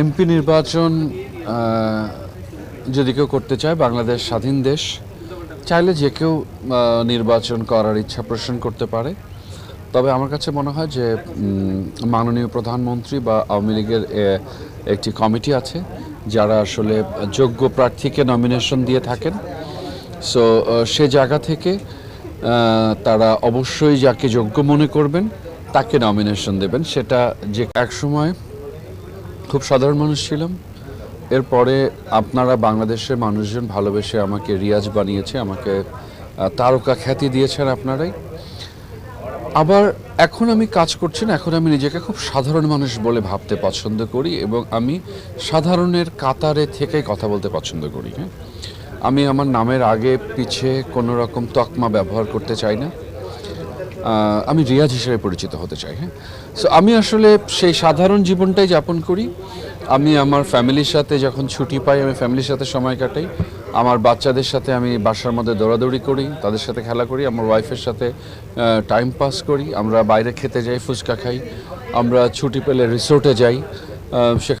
MP নির্বাচন যদি কেউ করতে চায়, বাংলাদেশ স্বাধীন দেশ, চাইলে যে কেউ নির্বাচন করার ইচ্ছা পোষণ করতে পারে। তবে আমার কাছে মনে হয় যে মাননীয় প্রধানমন্ত্রী বা আওয়ামী লীগের একটি কমিটি আছে, যারা আসলে যোগ্য প্রার্থীকে নমিনেশন দিয়ে থাকেন। সো সে জায়গা থেকে তারা অবশ্যই যাকে যোগ্য মনে করবেন, তাকে নমিনেশন দেবেন। সেটা যে একসময় খুব সাধারণ মানুষ ছিলাম। এরপরে আপনারা বাংলাদেশের মানুষজন ভালোবেসে আমাকে রিয়াজ বানিয়েছে, আমাকে তারকা খ্যাতি দিয়েছেন আপনারাই। আবার এখন আমি কাজ করছি না, এখন আমি নিজেকে খুব সাধারণ মানুষ বলে ভাবতে পছন্দ করি এবং আমি সাধারণের কাতারে থেকেই কথা বলতে পছন্দ করি হ্যাঁ। আমি আমার নামের আগে পিছে কোনো রকম তকমা ব্যবহার করতে চাই না। আমি রিয়াজ হিসেবে পরিচিত হতে চাই হ্যাঁ? সো আমি আসলে সেই সাধারণ জীবনটাই যাপন করি। আমি আমার ফ্যামিলির সাথে যখন ছুটি পাই, আমি ফ্যামিলির সাথে সময় কাটাই। আমার বাচ্চাদের সাথে আমি বাসার মধ্যে দৌড়াদৌড়ি করি, তাদের সাথে খেলা করি, আমার ওয়াইফের সাথে টাইম পাস করি। আমরা বাইরে খেতে যাই, ফুচকা খাই। আমরা ছুটি পেলে রিসোর্টে যাই। সেখানে